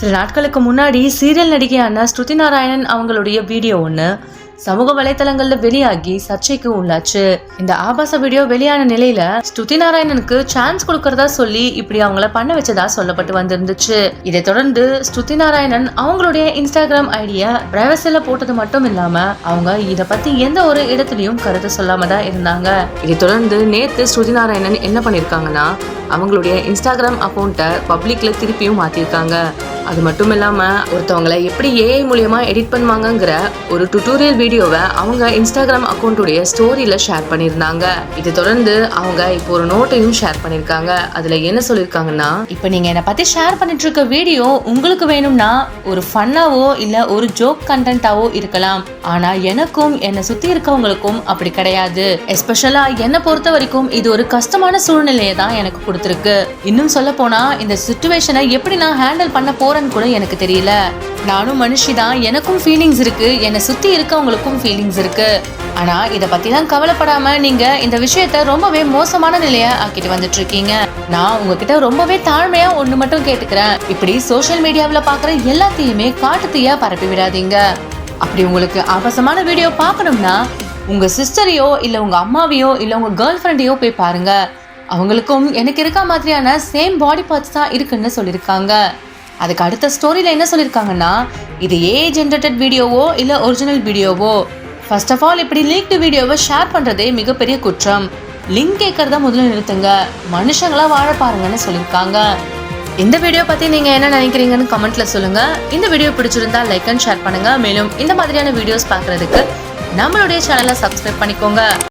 சில நாட்களுக்கு முன்னாடி சீரியல் நடிகையான ஸ்ருதி நாராயணன் அவங்களுடைய வீடியோ ஒன்று சமூக வலைதளங்கள்ல வெளியாகி சர்ச்சைக்கு உள்ளாச்சு. இந்த ஆபாச வீடியோ வெளியான நிலையில ஸ்ருதி நாராயணனுக்கு சான்ஸ் கொடுக்கறதா சொல்லி இப்படி அவங்கள பண்ண வச்சதா சொல்லப்பட்டு வந்திருந்துச்சு. இதை தொடர்ந்து ஸ்ருதி நாராயணன் அவங்களுடைய இன்ஸ்டாகிராம் ஐடிய பிரைவசில போட்டது மட்டும் இல்லாம அவங்க இத பத்தி எந்த ஒரு இடத்துலயும் கருத்து சொல்லாம தான் இருந்தாங்க. இதை தொடர்ந்து நேத்து ஸ்ருதி நாராயணன் என்ன பண்ணிருக்காங்கன்னா அவங்களுடைய இன்ஸ்டாகிராம் அக்கௌண்ட்டை பப்ளிக்ல திருப்பியும் மாத்திருக்காங்க. அது மட்டும் இல்லாமல் ஒருத்தவங்களை எப்படி ஏஐ மூலியமாக எடிட் பண்ணுவாங்கங்கிற ஒரு டுட்டோரியல் வீடியோவை அவங்க இன்ஸ்டாகிராம் அக்கௌண்ட்டுடைய ஸ்டோரியில் ஷேர் பண்ணியிருந்தாங்க. இதை தொடர்ந்து அவங்க இப்போ ஒரு நோட்டையும் ஷேர் பண்ணியிருக்காங்க. அதில் என்ன சொல்லியிருக்காங்கன்னா இப்போ நீங்கள் என்னை பற்றி ஷேர் பண்ணிட்டு இருக்க வீடியோ உங்களுக்கு வேணும்னா ஒரு ஃபன்னாவோ இல்லை ஒரு ஜோக் கண்டென்ட்டாவோ இருக்கலாம். ஆனால் எனக்கும் என்னை சுற்றி இருக்கவங்களுக்கும் அப்படி கிடையாது. எஸ்பெஷலாக என்னை பொறுத்த வரைக்கும் இது ஒரு கஷ்டமான சூழ்நிலையை தான் எனக்கு கொடுத்துருக்கு. இன்னும் சொல்ல போனால் இந்த சுச்சுவேஷனை எப்படி நான் ஹேண்டில் பண்ண போகிறேன் யாருன்னு கூட எனக்கு தெரியல. நானும் மனுஷி தான். எனக்கும் ஃபீலிங்ஸ் இருக்கு. என்னை சுத்தி இருக்கவங்களுக்கும் ஃபீலிங்ஸ் இருக்கு. ஆனா இத பத்திலாம் கவலைப்படாம நீங்க இந்த விஷயத்த ரொம்பவே மோசமான நிலைய ஆக்கிட்டு வந்துட்டு இருக்கீங்க நான் உங்ககிட்ட ரொம்பவே தாழ்மையா ஒண்ணு மட்டும் கேட்டுக்கிறேன். இப்படி சோஷியல் மீடியாவில் பாக்குற எல்லாத்தையுமே காட்டுத்தீயா பரப்பி விடாதீங்க. அப்படி உங்களுக்கு ஆபாசமான வீடியோ பார்க்கணும்னா உங்க சிஸ்டரையோ இல்ல உங்க அம்மாவையோ இல்ல உங்க கேர்ள் ஃப்ரெண்டையோ போய் பாருங்க. அவங்களுக்கும் எனக்கு இருக்க மாதிரியான சேம் பாடி பார்ட்ஸ் தான் இருக்குன்னு சொல்லியிருக்காங்க. அதுக்கு அடுத்த ஸ்டோரியில் என்ன சொல்லியிருக்காங்கன்னா இது ஏ ஜென்ரேட்டட் வீடியோவோ இல்லை ஒரிஜினல் வீடியோவோ ஃபர்ஸ்ட் ஆஃப் ஆல் இப்படி லீக்டு வீடியோவை ஷேர் பண்ணுறதே மிகப்பெரிய குற்றம். லிங்க் கேட்கறத முதல்ல நிறுத்துங்க. மனுஷங்களா வாழ பாருங்கன்னு சொல்லியிருக்காங்க இந்த வீடியோ பற்றி நீங்கள் என்ன நினைக்கிறீங்கன்னு கமெண்ட்டில் சொல்லுங்கள் இந்த வீடியோ பிடிச்சிருந்தா லைக் அண்ட் ஷேர் பண்ணுங்கள் மேலும் இந்த மாதிரியான வீடியோஸ் பார்க்குறதுக்கு நம்மளுடைய சேனலை சப்ஸ்கிரைப் பண்ணிக்கோங்க.